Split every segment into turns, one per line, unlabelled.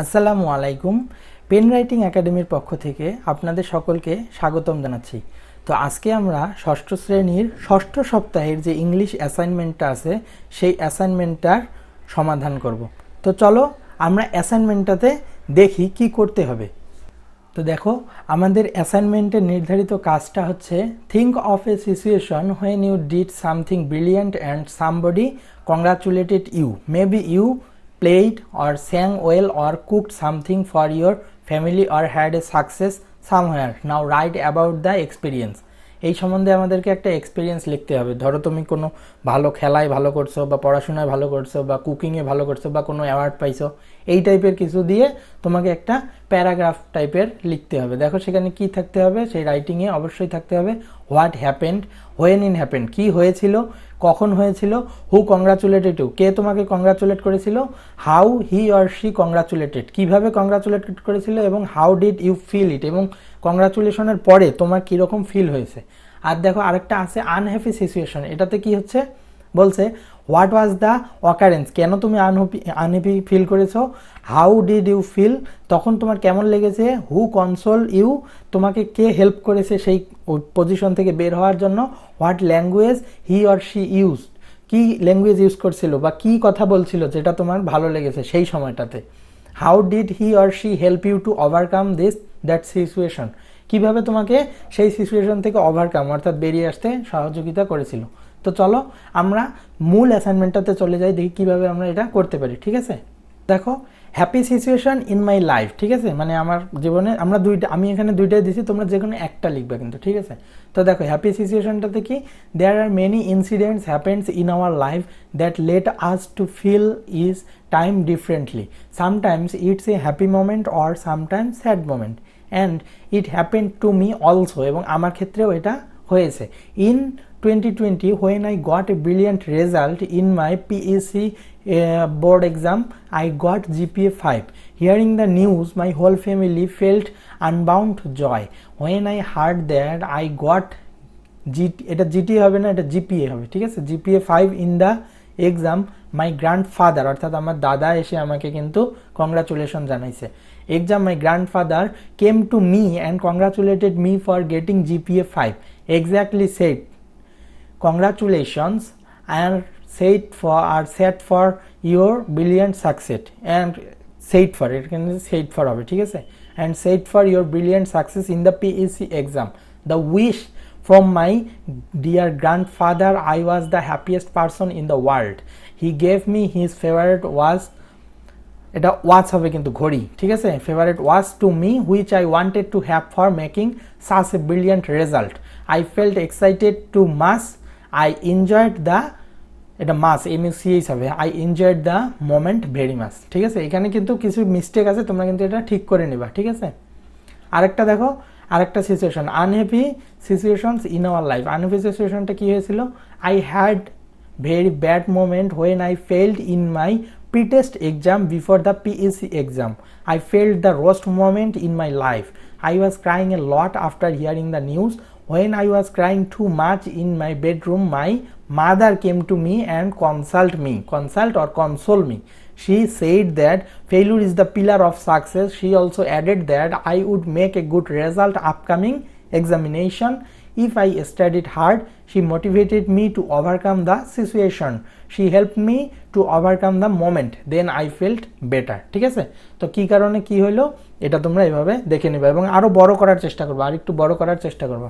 আসসালামু আলাইকুম। Pen writing একাডেমির পক্ষ থেকে আপনাদের সকলকে স্বাগতম জানাচ্ছি। তো আজকে আমরা ষষ্ঠ শ্রেণির ষষ্ঠ সপ্তাহের যে ইংলিশ অ্যাসাইনমেন্টটা আছে, সেই অ্যাসাইনমেন্টটার সমাধান করব। তো চলো আমরা অ্যাসাইনমেন্টটাতে দেখি কি করতে হবে। তো দেখো, আমাদের অ্যাসাইনমেন্টের নির্ধারিত কাজটা হচ্ছে think of a situation when you did something brilliant and somebody congratulated you maybe you played or sang well or cooked something for your family or had a success somewhere. Now write about the experience. এই সম্বন্ধে আমাদেরকে একটা experience লিখতে হবে। ধরো তুমি কোনো ভালো খেলায় ভালো করছ বা পড়াশোনায় ভালো করছ বা কুকিংয়ে ভালো করছ বা কোনো অ্যাওয়ার্ড পাইছো, এই টাইপের কিছু দিয়ে তোমাকে একটা প্যারাগ্রাফ টাইপের লিখতে হবে। দেখো সেখানে কি থাকতে হবে? সেই রাইটিংয়ে অবশ্যই থাকতে হবে what happened when in happened কি হয়েছিল, কখন হয়েছিল হু কংগ্রাচুলেটেড ইউ কে তোমাকে কংগ্রাচুলেট করেছিল how he or she congratulated কীভাবে কংগ্রাচুলেটেড করেছিল এবং how did you feel it এবং কংগ্রাচুলেশনের পরে তোমার কীরকম ফিল হয়েছে? আর দেখো, আরেকটা আছে আনহ্যাপি সিচুয়েশন এটাতে কি হচ্ছে? বলছে হোয়াট ওয়াজ দ্য অকারেন্স কেন তুমি আনহ্যাপি আনহ্যাপি ফিল করেছ? হাউ ডিড ইউ ফিল তখন তোমার কেমন লেগেছে? হু কনসোল ইউ তোমাকে কে হেল্প করেছে সেই পজিশন থেকে বের হওয়ার জন্য? What language he or she use কি ল্যাঙ্গুয়েজ ইউজ করছিল বা কি কথা বলছিল যেটা তোমার ভালো লেগেছে সেই সময়টাতে? How did he or she help you to overcome this that situation কীভাবে তোমাকে সেই সিচুয়েশন থেকে ওভারকাম অর্থাৎ বেরিয়ে আসতে সহযোগিতা করেছিল? তো চলো, আমরা মূল অ্যাসাইনমেন্টটাতে চলে যাই, দেখি কীভাবে আমরা এটা করতে পারি, ঠিক আছে? দেখো happy situation in my life ঠিক আছে? মানে আমার জীবনে আমরা দুইটা, আমি এখানে দুইটাই দিছি, তোমরা যে কোনো একটা লিখবে কিন্তু, ঠিক আছে? তো দেখো হ্যাপি সিচুয়েশনটাতে কি? There are many incidents happens in our life that let us to feel is time differently sometimes it's a happy moment or sometimes sad moment and it happen to me also এবং আমার ক্ষেত্রেও এটা হয়েছে in 2020 when I got a brilliant result in my PEC uh, board exam I got GPA 5 hearing the news my whole family felt unbound joy when I heard that I got G এটা GT হবে না এটা GPA হবে ঠিক আছে GPA five in the exam my grandfather অর্থাৎ আমার দাদা এসে আমাকে কিন্তু কংগ্রাচুলেশন জানাইছে exam my grandfather came to me and congratulated me for getting GPA five exactly set congratulations and set for are set for your brilliant success and set for it can set for হবে ঠিক আছে and set for your brilliant success in the PEC exam the wish from my dear grandfather I was the happiest person in the world he gave me his favorite was এটা watch হবে কিন্তু ঘড়ি, ঠিক আছে? Favourite watch to me which I wanted to have for making such a brilliant result I felt excited too much I enjoyed the এটা much M CH হবে। I enjoyed the moment very much ঠিক আছে? এখানে কিন্তু কিছু mistake আছে, তোমরা কিন্তু এটা ঠিক করে নেবা, ঠিক আছে? আরেকটা দেখো, আরেকটা situation unhappy situations in our life unhappy সিচুয়েশনটা কী হয়েছিল? I had very bad moment when I failed in my pre-test exam before the PEC exam. I felt the worst moment in my life. I was crying a lot after hearing the news. When I was crying too much in my bedroom, my mother came to me and consult me, consult or console me. She said that failure is the pillar of success. She also added that I would make a good result upcoming examination if I studied hard. She motivated me to overcome the situation. She helped me to overcome the moment. Then I felt better. ঠিক আছে তো কি কারণে কি হলো এটা তোমরা এভাবে দেখে নেবে এবং আরও বড় করার চেষ্টা করব আর একটু বড় করার চেষ্টা করব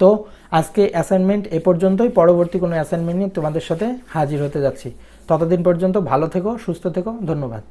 তো আজকে অ্যাসাইনমেন্ট এ পর্যন্তই পরবর্তী কোনো অ্যাসাইনমেন্ট নিয়ে তোমাদের সাথে হাজির হতে যাচ্ছি ততদিন পর্যন্ত ভালো থেকো, সুস্থ থেকো ধন্যবাদ